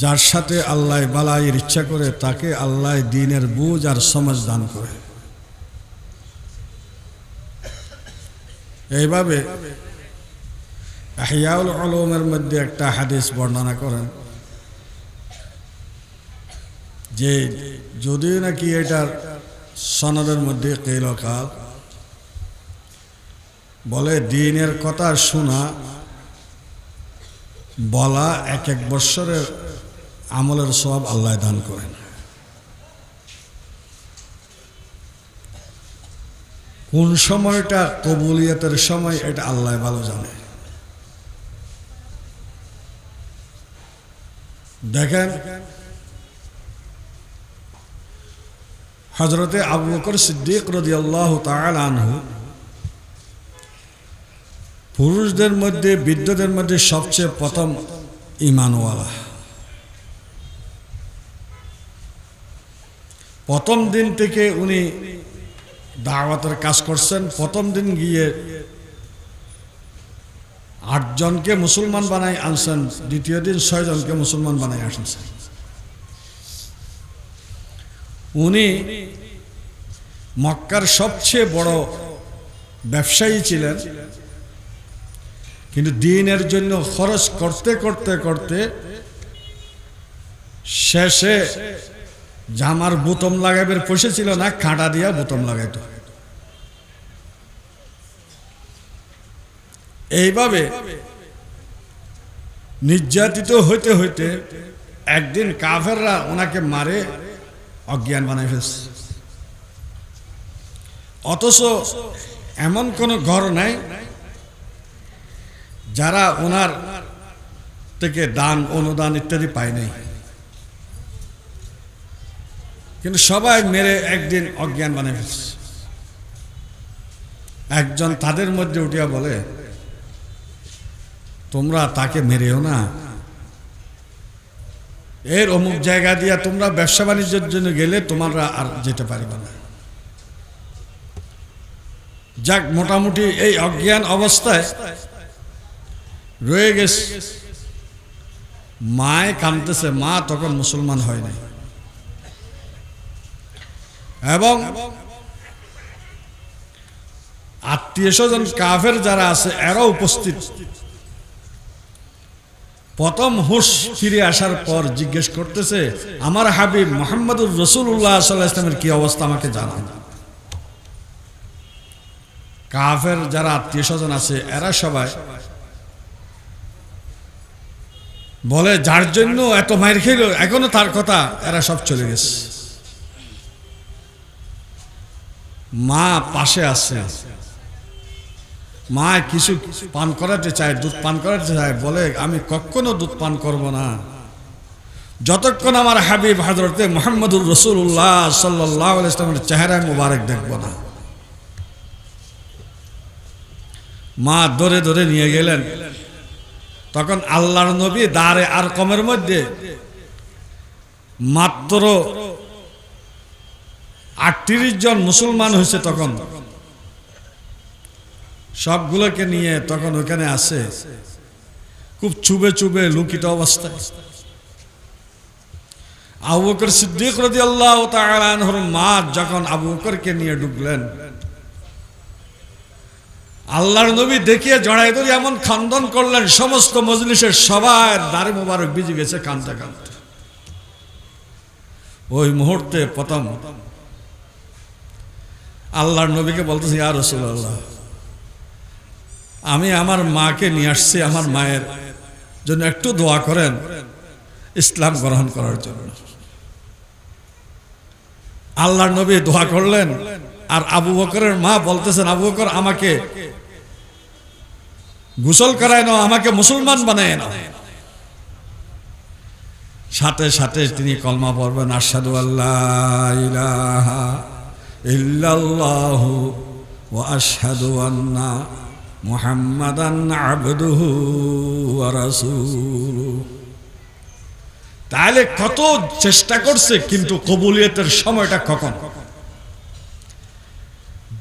যার সাথে আল্লাহ বালাইয়ের ইচ্ছা করে, তাকে আল্লাহ দিনের বুঝ আর সমাজ দান করে। এইভাবে আহিয়াউল আলমের মধ্যে একটা হাদিস বর্ণনা করেন যে যদিও নাকি এটার সনদের মধ্যে কেলকাল বলে, দিনের কথা শোনা, বলা এক এক বৎসরের আমলের সব আল্লাহ দান করেন। কোন সময়টা কবুলিয়তের সময়, এটা আল্লাহ ভালো জানে। দেখেন হজরতে আবু বকর সিদ্দিক রদি আল্লাহ আনহু পুরুষদের মধ্যে, বৃদ্ধদের মধ্যে সবচেয়ে প্রথম ইমানওয়ালা প্রথম দিন থেকে উনি দাওয়াতের কাজ করছেন। প্রথম দিন গিয়ে আটজনকে মুসলমান বানাই আনছেন, দ্বিতীয় দিন ছয়জনকে মুসলমান বানাই আসছেন উনি মক্কার সবচেয়ে বড় ব্যবসায়ী ছিলেন, কিন্তু দিনের জন্য খরচ করতে করতে করতে শেষে জামার বোতম লাগাইবার পয়সা ছিল না কাঁটা দিয়া বোতম লাগাইত। এইভাবে নির্যাতিত হইতে হইতে একদিন কাফেররা ওনাকে মারে, অজ্ঞান বানাই ফেলছে। অথচ এমন কোনো ঘর নাই যারা ওনার থেকে দান, অনুদান ইত্যাদি পায় নাই। কিন্তু সবাই মেরে একদিন অজ্ঞান বানিয়ে ফেলছে। একজন তাদের মধ্যে উঠিয়া বলে, তোমরা তাকে মেরেও না। এর অমুক জায়গা দিয়া তোমরা ব্যবসা বাণিজ্যের জন্য গেলে তোমরা আর যেতে পারবে না। যাক, মোটামুটি এই অজ্ঞান অবস্থায় রয়ে গেছে। মায় কামতেছে মা তখন মুসলমান হয় নাই। এবং আত্মীয় স্বজন কাফের যারা আছে এরা উপস্থিত। প্রথম হুশ ফিরে আসার পর জিজ্ঞেস করতেছে, আমার হাবিব মোহাম্মদুর রসুল্লাহ সাল্লাহ ইসলামের কি অবস্থা আমাকে জানান? কাফের যারা আত্মীয় স্বজন আছে, এরা সবাই বলে, যার জন্য এত মায়ের খেল, এখনও তার কথা, এরা সব চলে গেছে। মা পাশে আছে। মা কিছু পান করাতে চায়, দুধ পান করাতে চায়, বলে, আমি কখনো দুধ পান করব না। যতক্ষণ আমার হাবিব হাজরতে মোহাম্মদুর রসুল্লাহ সাল্লাহ ইসলামের চেহারায় মুবারক দেখব না। মা ধরে ধরে নিয়ে গেলেন। তখন আল্লাহর নবী দাঁড়ে আর কমের মধ্যে মাত্র আটত্রিশ জন মুসলমান হয়েছে তখন। সবগুলোকে নিয়ে তখন ওখানে আসে খুব চুবে চুবে লুকিত অবস্থায়। আবু বকর সিদ্দিক রদি আল্লাহ তালানহর মা যখন আবু বকরকে নিয়ে ঢুকলেন, আল্লাহর নবী দেখিয়ে জড়াই ধরে এমন খন্দন করলেন, সমস্ত মজলিসের সবার দাঁড়ে মোবারক বিজে গেছে কানতে কানতে ওই মুহূর্তে প্রথম আল্লাহর নবীকে বলতেছি আর রসুল্লাহ আমি আমার মাকে নিয়ে আসছি আমার মায়ের জন্য একটু দোয়া করেন ইসলাম গ্রহণ করার জন্য। আল্লাহর নবী দোয়া করলেন আর আবু বকরের মা বলতেছেন, আবু বকর, আমাকে গোসল করায় নাও, আমাকে মুসলমান বানায় নাও। সাথে সাথে তিনি কলমা পড়বেন আসাদু আল্লাহ ইল্লাল্লাহু ওয়া আশহাদু আন্না মুহাম্মাদান তাহলে কত চেষ্টা করছে, কিন্তু কবুলিয়তের সময়টা কখন?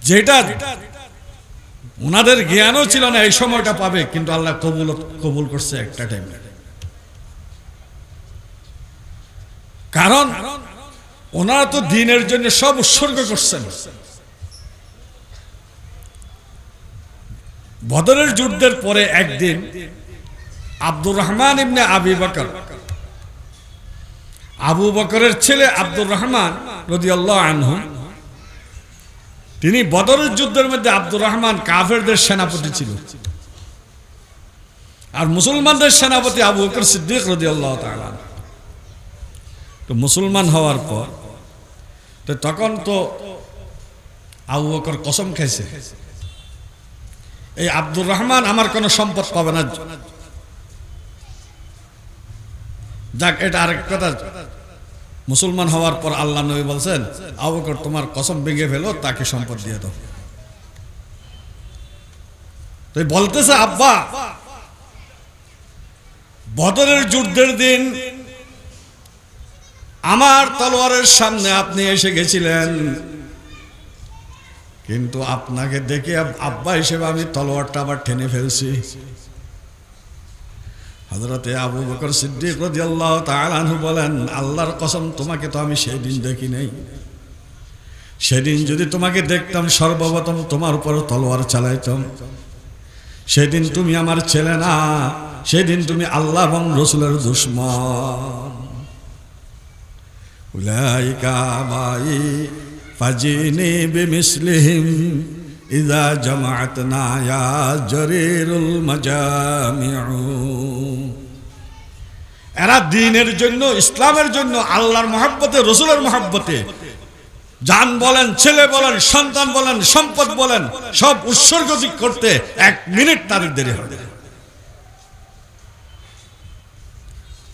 যেটা ওনাদের জ্ঞানও ছিল না, এই সময়টা পাবে, কিন্তু আল্লাহ কবুল কবুল করছে একটা টাইমে কারণ ওনারা তো দিনের জন্য সব উৎসর্গ করছেন। বদরের যুদ্ধের পরে একদিন আব্দুর রহমান ইবনে আবি বকর, আবু বকরের ছেলে আব্দুর রহমান রদিয়াল্লাহ আনহু, তিনি বদরের যুদ্ধের মধ্যে আব্দুর রহমান কাফেরদের সেনাপতি ছিল। আর মুসলমানদের সেনাপতি আবু বকর সিদ্দিক রদিয়াল্লাহ তাআলা তো মুসলমান হওয়ার পর, তো তখন তো আবু বকর কসম খাইছে। এই আব্দুর রহমান আমার কোনো সম্পদ পাবে না। যাক, এটা আরেক কথা। মুসলমান হওয়ার পর আল্লাহ নবী বলছেন, আবু বকর, তোমার কসম ভেঙে ফেলো, তাকে সম্পদ দিয়ে দাও। তো বলতেছে, আব্বা, বদরের যুদ্ধের দিন আমার তলোয়ারের সামনে আপনি এসে গেছিলেন। কিন্তু আপনাকে দেখে আব্বা হিসেবে আমি তলোয়ারটা আবার টেনে ফেলছি। হজরতে আবু বকর সিদ্দিক তাআলাহু বলেন, আল্লাহর কসম, তোমাকে তো আমি সেই দিন দেখি নাই। সেদিন যদি তোমাকে দেখতাম, সর্বপ্রথম তোমার উপর তলোয়ার চালাইতাম। সেদিন তুমি আমার ছেলে না, সেদিন তুমি আল্লাহ এবং রসুলের দুশ্মন। বাই ফাজিনি বিমিসলিহিম ইদা জামাআতনা ইয়া জরিরুল মাজামিউ। এরা দিনের জন্য, ইসলামের জন্য, আল্লাহর মহাব্বতে, রসুলের মহাব্বতে জান বলেন, ছেলে বলেন, সন্তান বলেন, সম্পদ বলেন, সব উৎসর্গ করতে এক মিনিট তাদের দেরি হবে।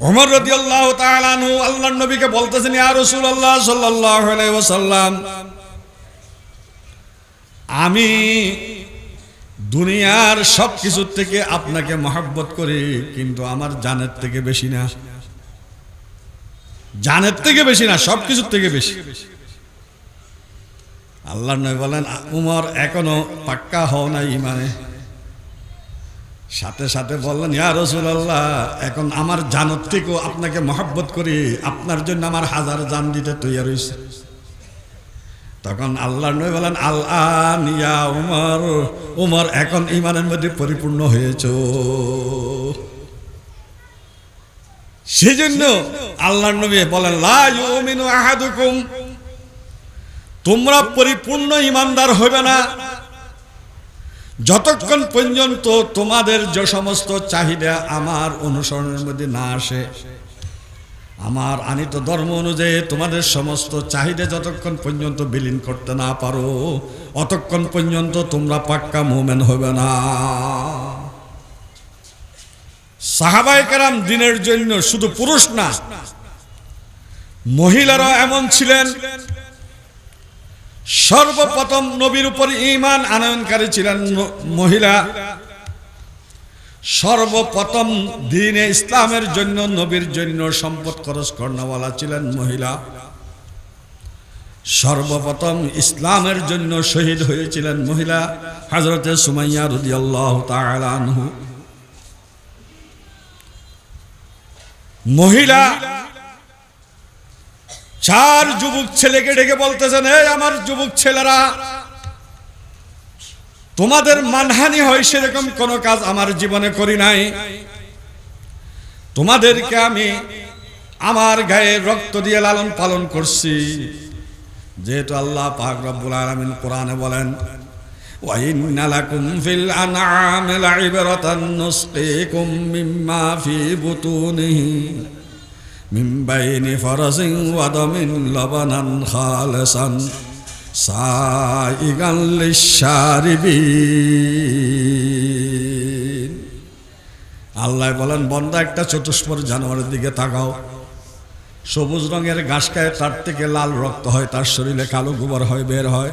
ওমর রাদিয়াল্লাহু তাআলা আনহু আল্লাহর নবীকে বলতেছেন রাসূলুল্লাহ সাল্লাল্লাহু আলাইহি ওয়াসাল্লাম, আমি দুনিয়ার সব কিছুর থেকে আপনাকে মহাব্বত করি, কিন্তু আমার জানের থেকে বেশি না। জানের থেকে বেশি না সব কিছুর থেকে বেশি। আল্লাহ নয় বলেন, উমর এখনও পাক্কা হও না ইমানে। সাথে সাথে বললেন, ইয়া রসুল্লাহ এখন আমার জানত থেকেও আপনাকে মহাব্বত করি। আপনার জন্য আমার হাজার জান দিতে তৈরি রয়েছে তখন আল্লাহ নয় বলেন আল্লাহ ইয়া উমর উমর এখন ইমানের মধ্যে পরিপূর্ণ হয়েছ। সেই জন্য আল্লাহ নবী বলেন, লা ইউমিনু আহাদুকুম, তোমরা পরিপূর্ণ ইমানদার হবে না। যতক্ষণ পর্যন্ত তোমাদের যে সমস্ত চাহিদা আমার অনুসরণের মধ্যে না আসে, আমার আনিত ধর্ম অনুযায়ী তোমাদের সমস্ত চাহিদা যতক্ষণ পর্যন্ত বিলীন করতে না পারো, অতক্ষণ পর্যন্ত তোমরা পাক্কা মোমেন হবে না। সাহাবাই কারাম দিনের জন্য শুধু পুরুষ না মহিলারা এমন ছিলেন সর্বপ্রথম নবীর উপর ইমান আনয়নকারী ছিলেন মহিলা। সর্বপ্রথম দিনে ইসলামের জন্য, নবীর জন্য সম্পদ খরচ কর্ণওয়ালা ছিলেন মহিলা। সর্বপ্রথম ইসলামের জন্য শহীদ হয়েছিলেন মহিলা হজরতে সুমাইয়া তাআলা আনহু। মহিলা চার যুবক ছেলেকে ডেকে বলতেছেন এই আমার যুবক ছেলেরা তোমাদের মানহানি হয় সেরকম কোনো কাজ আমার জীবনে করি নাই তোমাদেরকে আমি আমার গায়ে রক্ত দিয়ে লালন পালন করছি যেহেতু আল্লাহ পাক রব্বুল আলামিন কোরআনে বলেন وَإِنَّ لَكُمْ فِي الْأَنْعَامِ لَعِبْرَةً نُسْقِيكُم مِّمَّا فِي بُطُونِهِ من بين فرس ودم لبنا خالصا سائغا للشاربين আল্লাহ বলেন বন্দা একটা চতুষ্পর জানোয়ারের দিকে তাকাও সবুজ রঙের ঘাস খায় তার থেকে লাল রক্ত হয় তার শরীরে কালো গোবর হয় বের হয়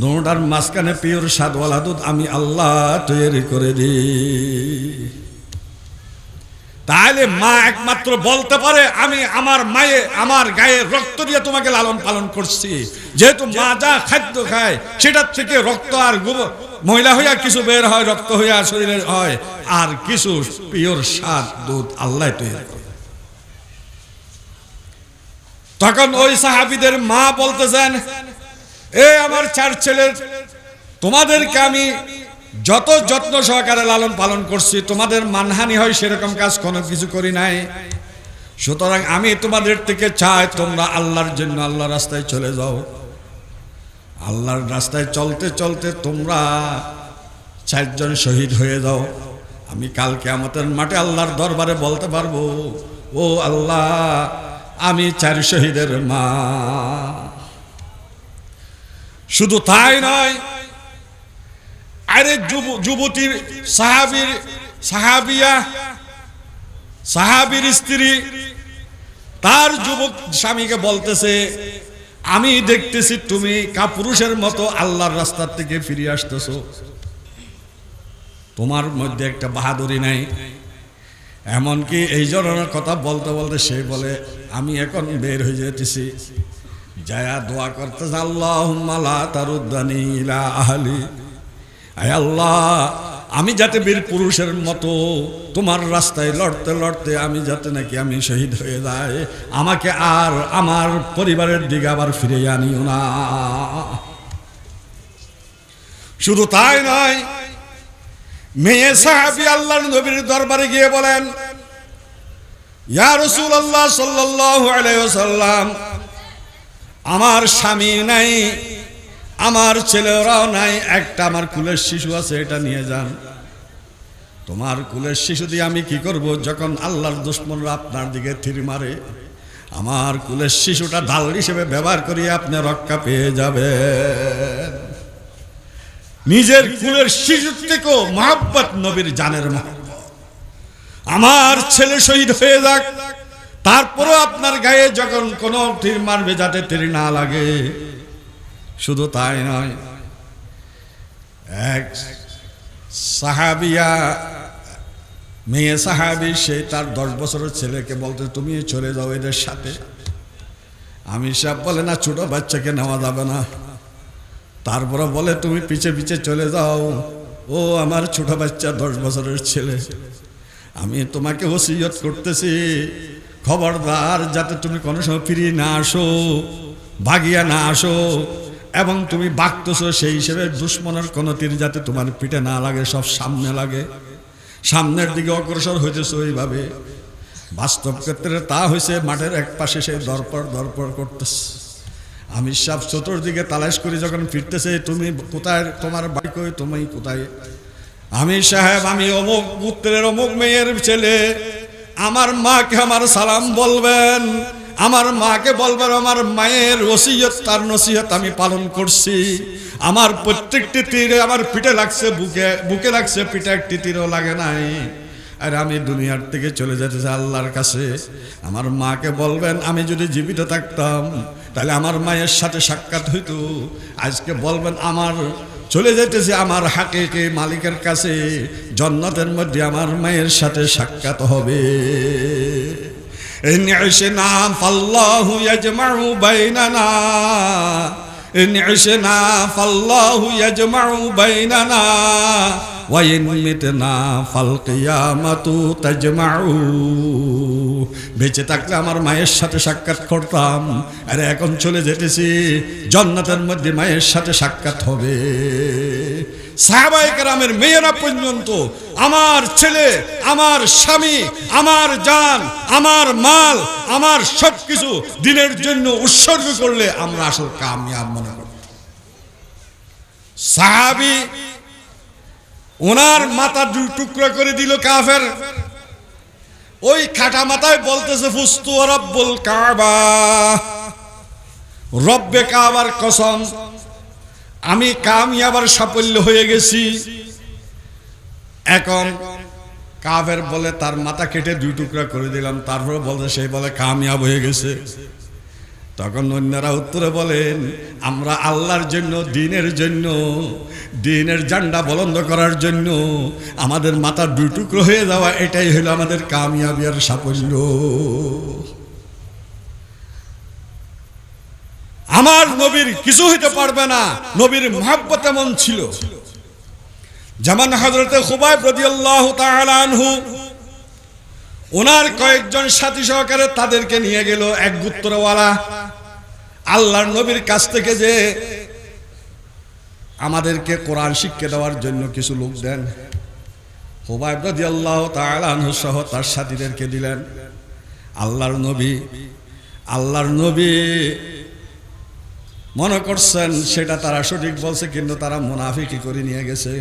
নোটার মাঝখানে পিওর স্বাদওয়ালা দুধ আমি আল্লাহ তৈরি করে দিই তাহলে মা একমাত্র বলতে পারে, আমি আমার মায়ে আমার গায়ে রক্ত দিয়ে তোমাকে লালন পালন করছি। যেহেতু মা যা খাদ্য খায়, সেটার থেকে রক্ত আর গোবর মহিলা হইয়া কিছু বের হয়, রক্ত হইয়া শরীরে হয়, আর কিছু পিওর স্বাদ দুধ আল্লাহ তৈরি করে। তখন ওই সাহাবিদের মা বলতেছেন, এ আমার চার ছেলের, তোমাদেরকে আমি যত যত্ন সহকারে লালন পালন করছি, তোমাদের মানহানি হয় সেরকম কাজ কোনো কিছু করি নাই। সুতরাং আমি তোমাদের থেকে চাই তোমরা আল্লাহর জন্য আল্লাহ রাস্তায় চলে যাও। আল্লাহর রাস্তায় চলতে চলতে তোমরা চারজন শহীদ হয়ে যাও। আমি কালকে আমাদের মাঠে আল্লাহর দরবারে বলতে পারব, ও আল্লাহ, আমি চার শহীদের মা। শুধু তাই নয় আরে যুব- যুবতী সাহাবির, সাহাবিয়া, সাহাবির স্ত্রী, তার যুবক স্বামীকে বলতেছে, আমি দেখতেছি তুমি কাপুরুষের মতো আল্লাহর রাস্তার থেকে ফিরে আসতেছ। তোমার মধ্যে একটা বাহাদুরি নাই। এমনকি এই ধরনের কথা বলতে বলতে সে বলে, আমি এখন বের হয়ে যেতেছি। যায়া দোয়া করতে আল্লাহ তারুদ্দানি ইলা আহলি। আল্লাহ, আমি যাতে বীর পুরুষের মতো তোমার রাস্তায় লড়তে লড়তে আমি যাতে নাকি আমি শহীদ হয়ে যাই, আমাকে আর আমার পরিবারের দিকে আবার ফিরে আনিও না। শুধু তাই নয়, মেয়ে সাহাবি আল্লাহ নবীর দরবারে গিয়ে বলেন ওয়াসাল্লাম, আমার স্বামী নাই আমার ছেলেরাও নাই, একটা আমার কুলের শিশু আছে, এটা নিয়ে যান। তোমার কুলের শিশু দিয়ে আমি কি করব? যখন আল্লাহর দুশ্মনরা আপনার দিকে থির মারে, আমার কুলের শিশুটা ঢাল হিসেবে ব্যবহার করিয়ে আপনি রক্ষা পেয়ে যাবে নিজের কুলের শিশুর থেকেও মহাব্বত নবীর জানের মহাব্বত। আমার ছেলে শহীদ হয়ে যাক, তারপরও আপনার গায়ে যখন কোনো তীর মারবে যাতে তীর না লাগে শুধু তাই নয়, এক সাহাবিয়া, মেয়ে সাহাবি, সে তার দশ বছরের ছেলেকে বলতে, তুমি চলে যাও এদের সাথে। আমি সব বলে, না, ছোট বাচ্চাকে নেওয়া যাবে না। তারপরে বলে, তুমি পিছে পিছে চলে যাও। ও আমার ছোট বাচ্চা, দশ বছরের ছেলে। আমি তোমাকে ওসিয়ত করতেছি। খবরদার, যাতে তুমি কোনো সময় ফিরিয়ে না আসো, ভাগিয়া না আসো। এবং তুমি বাগতেছো সেই হিসেবে দুশ্মনের কোনো তীর যাতে তোমার পিঠে না লাগে, সব সামনে লাগে। সামনের দিকে অগ্রসর হইতেছে ওইভাবে বাস্তব ক্ষেত্রে তা হয়েছে মাঠের এক পাশে সে দরপর দরপর করতেছে। আমি সব চতুর্দিকে তালাশ করি, যখন ফিরতেছে, তুমি কোথায়, তোমার বাড়ি কই, তুমি কোথায়? আমি সাহেব, আমি অমুক পুত্রের অমুক মেয়ের ছেলে। আমার মাকে আমার সালাম বলবেন। আমার মাকে বলবেন আমার মায়ের ওসিয়ত, তার নসিহত আমি পালন করছি। আমার প্রত্যেকটি তীরে আমার পিঠে লাগছে, বুকে বুকে লাগছে, পিঠে একটি তীরও লাগে নাই। আর আমি দুনিয়ার থেকে চলে যেতে চাই আল্লাহর কাছে। আমার মাকে বলবেন, আমি যদি জীবিত থাকতাম, তাহলে আমার মায়ের সাথে সাক্ষাৎ হইতো। আজকে বলবেন, আমার চলে যেতেছে আমার হাকে মালিকের কাছে, জন্নতের মধ্যে আমার মায়ের সাথে সাক্ষাৎ হবে। إن عشنا فالله يجمع بيننا. إن عشنا فالله يجمع بيننا. ওয়াইন মিটনা ফালকিয়ামাতু তাজমাউ বেঁচে থাকলে আমার মায়ের সাথে সাক্ষাৎ করতাম। আরে এখন চলে যেতেছি, জন্নাতের মধ্যে মায়ের সাথে সাক্ষাৎ হবে। সাহাবাই গ্রামের মেয়েরা পর্যন্ত আমার ছেলে, আমার স্বামী, আমার যান আমার মাল, আমার সব কিছু দিনের জন্য উৎসর্গ করলে আমরা আসল কামিয়াব মনে করি সাহাবি ওনার মাথা টুকরো করে দিল কাফের। ওই খাটা মাথায় বলতেছে, ফুস্তু রব্বুল কাবা। রব্বে কাবার কসম, আমি কামিয়াবার সাফল্য হয়ে গেছি। এখন কাফের বলে, তার মাথা কেটে দুই টুকরা করে দিলাম। তারপরে বলতে সেই বলে কামিয়াব হয়ে গেছে। তখন অন্যরা উত্তরে বলেন, আমরা আল্লাহর জন্য, দিনের জন্য, দিনের জান্ডা বলন্দ করার জন্য, আমাদের মাথা দুই টুকরো হয়ে যাওয়া, এটাই হলো আমাদের কামিয়াবি আর সাফল্য। আমার নবীর কিছু হইতে পারবে না, নবীর মহাব্বত এমন ছিল। যেমন হজরতে খুবাই প্রদিয়াল্লাহ আনহু ওনার কয়েকজন সাথী সহকারে তাদেরকে নিয়ে গেল এক গুত্তরওয়ালা। আল্লাহর নবীর কাছ থেকে যে আমাদেরকে কোরআন শিক্ষা দেওয়ার জন্য কিছু লোক দেন। হুবাইব তাআলা আনহু সহ তার সাথীদেরকে দিলেন। আল্লাহর নবী আল্লাহর নবী মনে করছেন সেটা তারা সঠিক বলছে, কিন্তু তারা মুনাফিকি করে নিয়ে গেছে।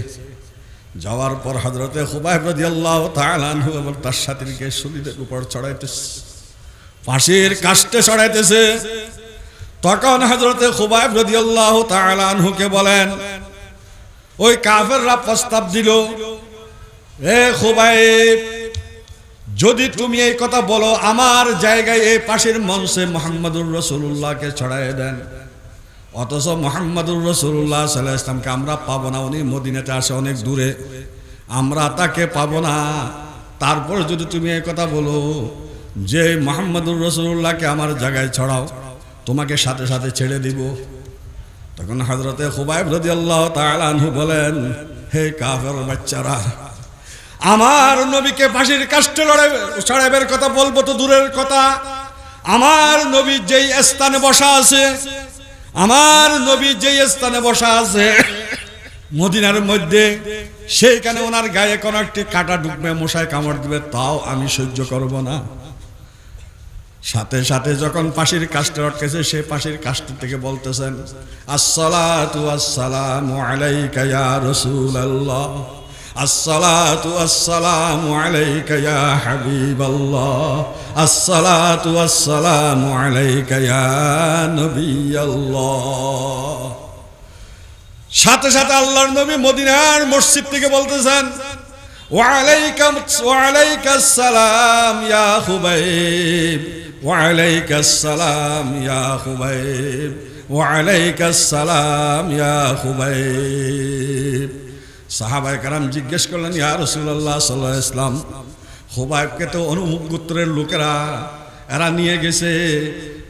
যাওয়ার পর হজরতে হুবাইব তার সাথীকে সুলিদের উপর চড়াইতেছে, ফাঁসির কাষ্টে চড়াইতেছে। তখন হজরতে রাদিয়াল্লাহু তাআলা আনহুকে বলেন, ওই কাফেররা প্রস্তাব দিল, এ খুবাইব, যদি তুমি এই কথা বলো, আমার জায়গায় এই পাশের মঞ্চে মোহাম্মদুর রসুল্লাহকে ছড়াই দেন। অথচ মোহাম্মদুর রসুল্লাহ সাল্লাহ ইসলামকে আমরা পাবো না, উনি মদিনাতে আসে অনেক দূরে। আমরা তাকে পাবো না। তারপর যদি তুমি এই কথা বলো যে মোহাম্মদুর রসুল্লাহকে আমার জায়গায় ছড়াও, তোমাকে সাথে সাথে ছেড়ে দিব। তখন হজরতে খুবাইব রদি আল্লাহ তালানহু বলেন, হে কাফের বাচ্চারা, আমার নবীকে ফাঁসির কাষ্টে লড়াই চড়াইবের কথা বলব তো দূরের কথা। আমার নবী যেই স্থানে বসা আছে আমার নবী যেই স্থানে বসা আছে, মদিনার মধ্যে, সেইখানে ওনার গায়ে কোনো একটি কাটা ঢুকবে, মশায় কামড় দিবে, তাও আমি সহ্য করব না। সাথে সাথে যখন পাশের কাজটা আটকেছে সে পাশের কাজটা থেকে বলতেছেন, আসসালাতু আসসালামু আলাইকা ইয়া রাসূলুল্লাহ। হাবিবাল্লাহ। সাথে সাথে আল্লাহর নবী মদিনার মসজিদ থেকে বলতেছেন ওয়ালাইকাম ওয়ালাইকাস সালাম সাহাবায়ে কারাম জিজ্ঞেস করলেন, ইয়া রাসূলুল্লাহ সাল্লাল্লাহু আলাইহি ইসলাম খুবাইবকে তো অনুমুখ গোত্রের লোকেরা, এরা নিয়ে গেছে।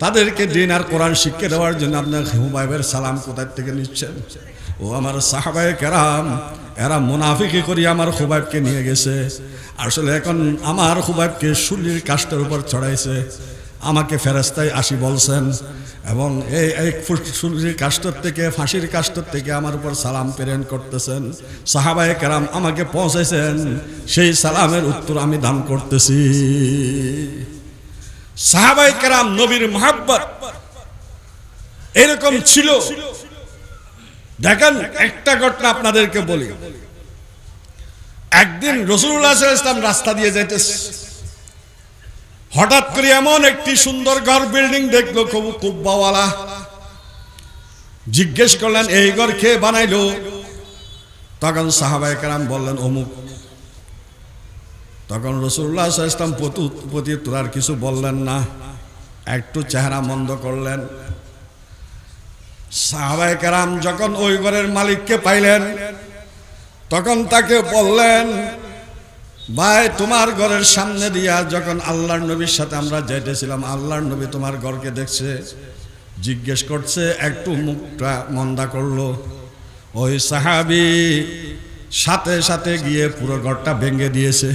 তাদেরকে দিন আর কোরআন শিক্ষা দেওয়ার জন্য আপনার হুবাইবের সালাম কোথায় থেকে নিচ্ছেন? ও আমার সাহাবায়ে কেরাম, এরা মুনাফিকি করি আমার খুবাইবকে নিয়ে গেছে। আসলে এখন আমার খুবাইবকে শুলির কাষ্টের উপর চড়াইছে আমাকে ফেরাস্তায় আসি বলছেন, এবং এই এক শুলির কাষ্টর থেকে, ফাঁসির কাষ্টর থেকে আমার উপর সালাম প্রেরণ করতেছেন। সাহাবায়ে কেরাম আমাকে পৌঁছাইছেন সেই সালামের উত্তর আমি দান করতেছি। সাহাবাই কেরাম নবীর মহাব্বত এরকম ছিল। দেখেন, একটা ঘটনা আপনাদেরকে বলি। একদিন রসুল্লাহ ইসলাম রাস্তা দিয়ে যাইতেছে। হঠাৎ করে এমন একটি সুন্দর ঘর বিল্ডিং দেখল খুব কুব্বাওয়ালা। জিজ্ঞেস করলেন, এই ঘর কে বানাইলো? তখন সাহাবাই কেরাম বললেন, অমুক। তখন রসুল্লাহ ইসলাম প্রতি তোরার কিছু বললেন না। একটু চেহারা মন্দ করলেন। সাহাবাই কেরাম যখন ওই ঘরের মালিককে পাইলেন, তখন তাকে বললেন ভাই, তোমার ঘরের সামনে দিয়া যখন আল্লাহর নবীর সাথে আমরা যাইতেছিলাম, আল্লাহর নবী তোমার ঘরকে দেখছে, জিজ্ঞেস করছে, একটু মুখটা মন্দা করল। ওই সাহাবি সাথে সাথে গিয়ে পুরো ঘরটা ভেঙে দিয়েছে।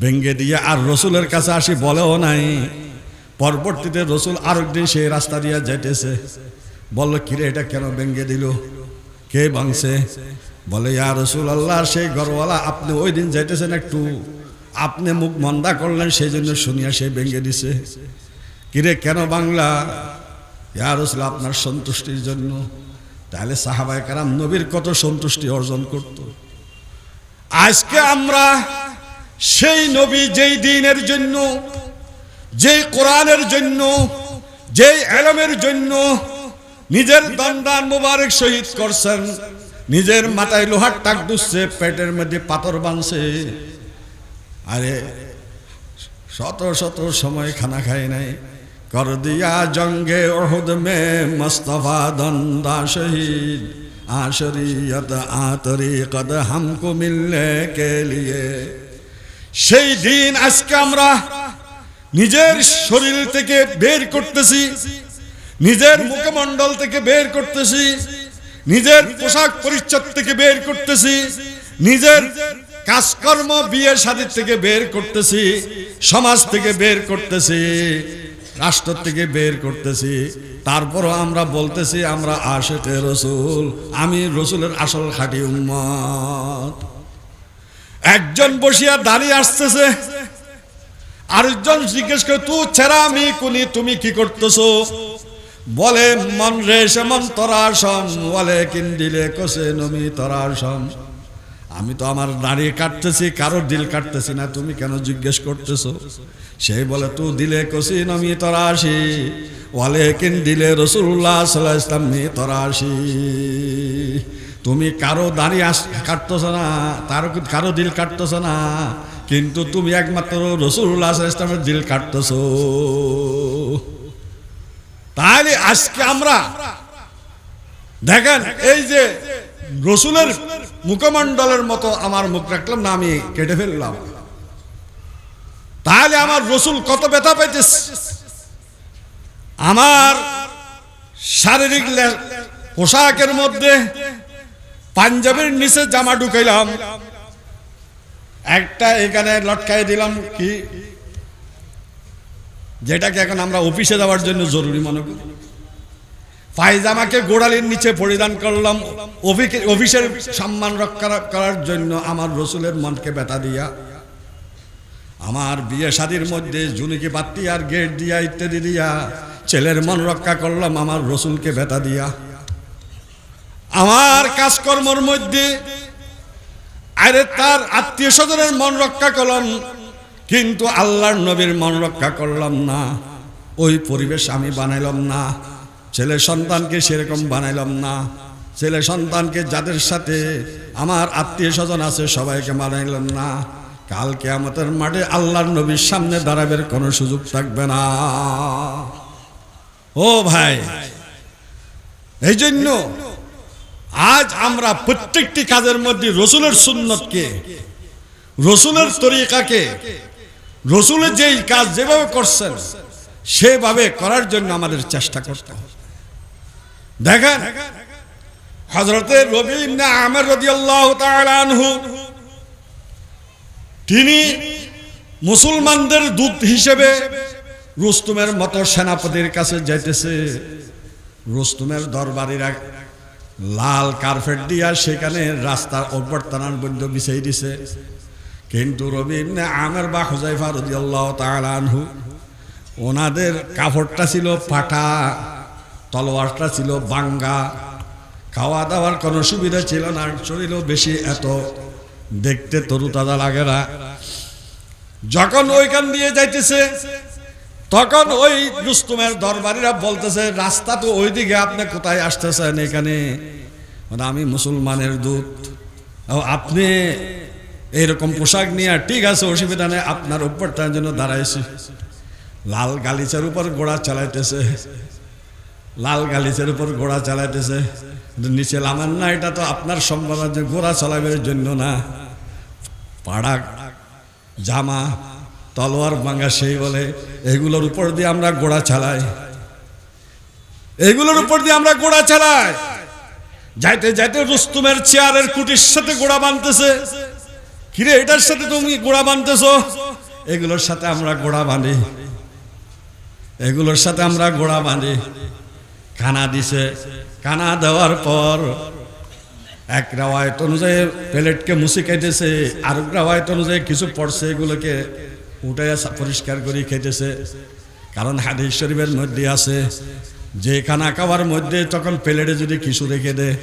ভেঙ্গে দিয়ে আর রসুলের কাছে আসি বলেও নাই। পরবর্তীতে রসুল আরেকদিন সেই রাস্তা দিয়ে যাইতেছে। বলল, কিরে, এটা কেন ভেঙ্গে দিল? কে ভাঙছে? বলে, ইয়া রসুল আল্লাহ সেই ঘরওয়ালা, আপনি ওই দিন যাইতেছেন একটু। আপনি মুখ মন্দা করলেন সেই জন্য শুনিয়া সে ভেঙ্গে দিছে। কিরে, কেন বাংলা? ইয়া রসুল, আপনার সন্তুষ্টির জন্য। তাহলে সাহাবায় কারাম নবীর কত সন্তুষ্টি অর্জন করত। আজকে আমরা সেই নবী যেই দিনের জন্য, যেই কোরআনের জন্য, যেই এলমের জন্য নিজের দন্দান মুবারক শহীদ করছেন। নিজের মাথায় লোহার টাক দুসছে পেটের মধ্যে পাথর বাঁধছে আরে, শত শত সময় খানা খায় নাই। কর দিয়া জঙ্গে ওহুদ মে মুস্তফা দন্দা শহীদ। আশরিয়ত আতরিকত হামকো মিলনে কে লিয়ে। সেই দিন আজকে আমরা নিজের শরীর থেকে বের করতেছি, নিজের মুখমণ্ডল থেকে বের করতেছি। নিজের পোশাক পরিচ্ছদ থেকে বের করতেছি, নিজের কাজকর্ম বিয়ের শাদী থেকে বের করতেছি, সমাজ থেকে বের করতেছি, রাষ্ট্র থেকে বের করতেছি। তারপরও আমরা বলতেছি, আমরা আশেকে রসুল, আমি রসুলের আসল খাঁটি উম্মত। একজন বসিয়া দাঁড়িয়ে আসতেছে, আরেকজন জিজ্ঞেস করে, তু ছেড়া আমি কুনি, তুমি কি করতেছো? বলে, মন রে সেমন তরার সম বলে কিন্দিলে কষে নমি তরার সম আমি তো আমার দাঁড়িয়ে কাটতেছি, কারোর দিল কাটতেছি না, তুমি কেন জিজ্ঞেস করতেছো? সে বলে, তু দিলে কষি নমি তরাসি, বলে, কিন দিলে রসুল্লাহ সাল্লাহ নি তরাসি? তুমি কারও দাঁড়িয়ে আস, কাটতেছ না, তার কারও দিল কাটতেছ না, কিন্তু তুমি একমাত্র রসুল্লাহ সাল্লাহ ইসলামের দিল কাটতেছ। তাহলে আজকে আমরা দেখেন, এই যে রসুলের মুখমণ্ডলের মতো আমার মুখ রাখলাম না, আমি কেটে ফেললাম। তাহলে আমার রসুল কত ব্যথা পাইতেছে? আমার শারীরিক পোশাকের মধ্যে পাঞ্জাবের নিচে জামা ঢুকাইলাম। একটা এখানে লটকাই দিলাম, কি? যেটাকে এখন আমরা অফিসে যাওয়ার জন্য জরুরি মনে করি। পায়জামাকে গোড়ালির নিচে পরিধান করলাম অফিসের সম্মান রক্ষা করার জন্য আমার রসুলের মনকে ব্যথা দিয়া। আমার বিয়ে শাদির মধ্যে জুনিকে বাত্তি আর গেট দিয়া ইত্যাদি দিয়া ছেলের মন রক্ষা করলাম, আমার রসুলকে ব্যথা দিয়া। আমার কাজকর্মর মধ্যে আরে তার আত্মীয় স্বজনের মন রক্ষা করলাম কিন্তু আল্লাহর নবীর মন রক্ষা করলাম না। ওই পরিবেশ আমি বানাইলাম না। ছেলে সন্তানকে সেরকম বানাইলাম না। ছেলে সন্তানকে যাদের সাথে আমার আত্মীয় স্বজন আছে, সবাইকে বানাইলাম না। কালকে আমাদের মাঠে আল্লাহর নবীর সামনে দাঁড়াবের কোনো সুযোগ থাকবে না। ও ভাই, এই জন্য আজ আমরা প্রত্যেকটি কাজের মধ্যে রসুলের সুন্নতকে, রসুলের তরিকাকে রসুলের যেই কাজ যেভাবে করছেন, সেভাবে করার জন্য আমাদের চেষ্টা করতে হবে। দেখেন হজরতে রবি ইবনে আমের তিনি মুসলমানদের দূত হিসেবে রুস্তুমের মতো সেনাপতির কাছে যাইতেছে। রুস্তুমের দরবারিরা লাল কার্পেট দিয়া সেখানে রাস্তার অভ্যর্থনার বন্ধ বিছাই দিছে। কিন্তু রবি ইবনে আমের বা হুজাইফা তাআলা আনহু, ওনাদের কাপড়টা ছিল পাটা তলোয়ারটা ছিল বাঙ্গা খাওয়া দাওয়ার কোনো সুবিধা ছিল না, শরীরও বেশি এত দেখতে তরু তাজা লাগে না। যখন ওইখান দিয়ে যাইতেছে, তখন ওই রুস্তুমের দরবারিরা বলতেছে, রাস্তা তো ওইদিকে, আপনি কোথায় আসতেছেন এখানে? মানে আমি মুসলমানের দূত। আপনি এইরকম পোশাক নিয়ে ঠিক আছে, অসুবিধা নেই, আপনার উপরটার জন্য দাঁড়াইছি। লাল গালিচার উপর ঘোড়া চালাইতেছে। লাল গালিচার উপর ঘোড়া চালাইতেছে। নিচে লামান না, এটা তো আপনার সম্ভাবনা যে ঘোড়া চালাবের জন্য না। পাড়া, জামা, তলোয়ার ভাঙা সেই বলে, এগুলোর উপর দিয়ে আমরা গোড়া চালাই। এগুলোর উপর দিয়ে আমরা গোড়া চালাই। যাইতে যাইতে রুস্তুমের চেয়ারের কুটির সাথে গোড়া বানতেছে কিরে, এটার সাথে তুমি গোড়া বানতেছো? এগুলোর সাথে আমরা গোড়া বাঁধি এগুলোর সাথে আমরা গোড়া বাঁধি কানা দিছে। কানা দেওয়ার পর এক রাওয়ায়ত অনুযায়ী প্লেটকে মুছে খাইতেছে আর এক রাওয়ায়ত অনুযায়ী কিছু পড়ছে এগুলোকে উঠে পরিষ্কার করে খেতেছে। কারণ হাদিস শরীফের মধ্যে আছে, যে খানা খাওয়ার মধ্যে তখন প্লেটে যদি কিছু রেখে দেয়,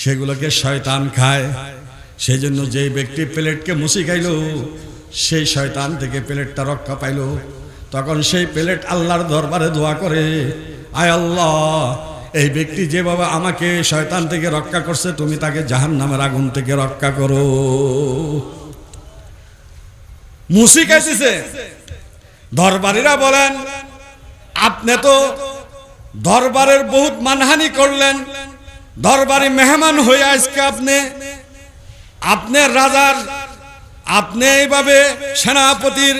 সেগুলোকে শয়তান খায়। সেই জন্য যেই ব্যক্তি প্লেটকে মুছি খাইল, সেই শয়তান থেকে প্লেটটা রক্ষা পাইল। তখন সেই প্লেট আল্লাহর দরবারে দোয়া করে, আয় আল্লাহ, এই ব্যক্তি যে বাবা আমাকে শয়তান থেকে রক্ষা করছে, তুমি তাকে জাহান নামের আগুন থেকে রক্ষা করো। মুসি খাইতেছে। দরবারিরা বলেন, আপনি তো দরবারের বহুত মানহানি করলেন। দরবারে মেহমান হয়ে আজকে আপনি আপনার রাজার, আপনি এইভাবে সেনাপতির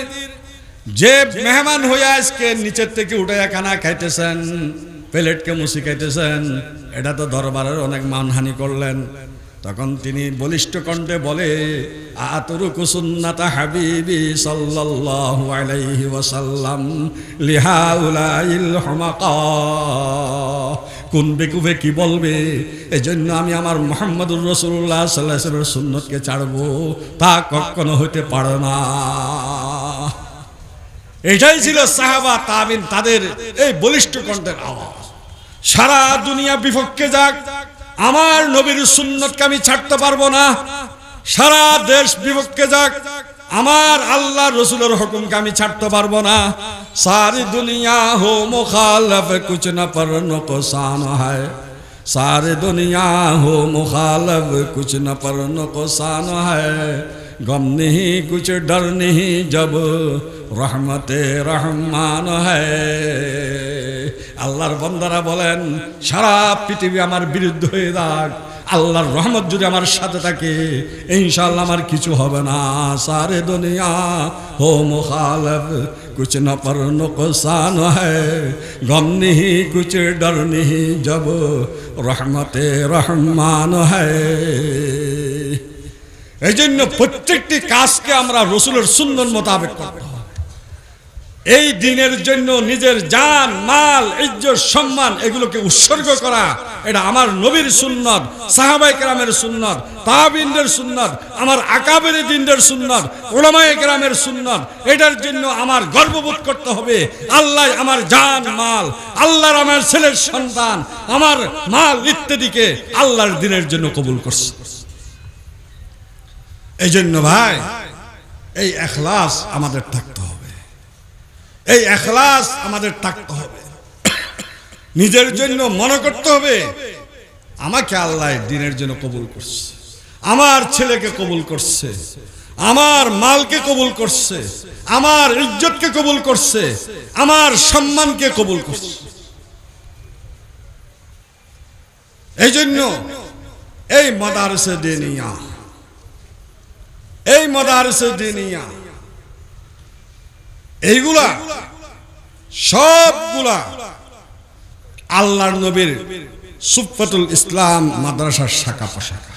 যে মেহমান হয়ে আজকে নিচের থেকে উঠে খানা খাইতেছেন, প্লেটকে মুসি খাইতেছেন, এটা তো দরবারের অনেক মানহানি করলেন। তখন তিনি বলিষ্ঠ কণ্ঠে বলে, আতরুকু সুন্নাতা হাবিবি সাল্লাল্লাহু আলাইহি ওয়াসাল্লাম লিহাউলাইল হুমাকা। কোন বেকুবে কি বলবে? এজন্য আমি আমার মোহাম্মদুর রসুল্লাহ সাল্লাহ সুন্নতকে ছাড়বো। তা কখনো হইতে পারে না। এটাই ছিল সাহাবা তাবিন, তাদের এই বলিষ্ঠ কণ্ঠের আওয়াজ। সারা দুনিয়া বিপক্ষে যাক আমার নবীর সুন্নতকে আমি ছাড়তে পারব না। সারা দেশ বিভক্তে যাক, আমার আল্লাহ রসুলের হুকুমকে আমি ছাড়তে পারব না। সারি দুনিয়া হো মুখালফ কুচ না পর নোকসান হয়। সারি দুনিয়া হো মুখালফ কুচ না পর নোকসান হ্যায় गम नहीं कुछ डर नहीं जब रहमत রহমান হ্যায় আল্লাহর বন্দারা বলেন সারা পৃথিবী আমার বিরুদ্ধে হয়ে যাক আল্লাহর রহমত যদি আমার সাথে থাকে ইনশাল্লাহ আমার কিছু হবে না সারে দুনিয়া হো মুখালব कुछ न पर नुकसान है गम नहीं कुछ डर नहीं जब रहमत রহমান है এই জন্য প্রত্যেকটি কাজকে আমরা রসুলের সুন্দর মোতাবেক করতে এই দিনের জন্য নিজের জান, মাল, ইজ্জত, সম্মান এগুলোকে উৎসর্গ করা, এটা আমার নবীর সুন্নত সাহাবাই কেরামের সুন্নত তাহাবিনদের সুন্নত, আমার আকাবের দিনদের সুন্নত ওলামায় কেরামের সুন্নত, এটার জন্য আমার গর্ববোধ করতে হবে, আল্লাহ আমার জান, মাল, আল্লাহর আমার ছেলের সন্তান, আমার মাল ইত্যাদিকে আল্লাহর দিনের জন্য কবুল করছে। এই জন্য ভাই, এই এখলাস আমাদের থাকতে হবে। এই এখলাস আমাদের থাকতে হবে। নিজের জন্য মনে করতে হবে, আমাকে আল্লাহ দিনের জন্য কবুল করছে। আমার ছেলেকে কবুল করছে, আমার মালকে কবুল করছে, আমার ইজ্জতকে কবুল করছে, আমার সম্মানকে কবুল করছে। এই জন্য এই মাদারসে দিনিয়া এই মাদারসে দিনিয়া এইগুলা সবগুলা আল্লাহর নবীর সুফাতুল ইসলাম মাদ্রাসার শাখা পোশাখা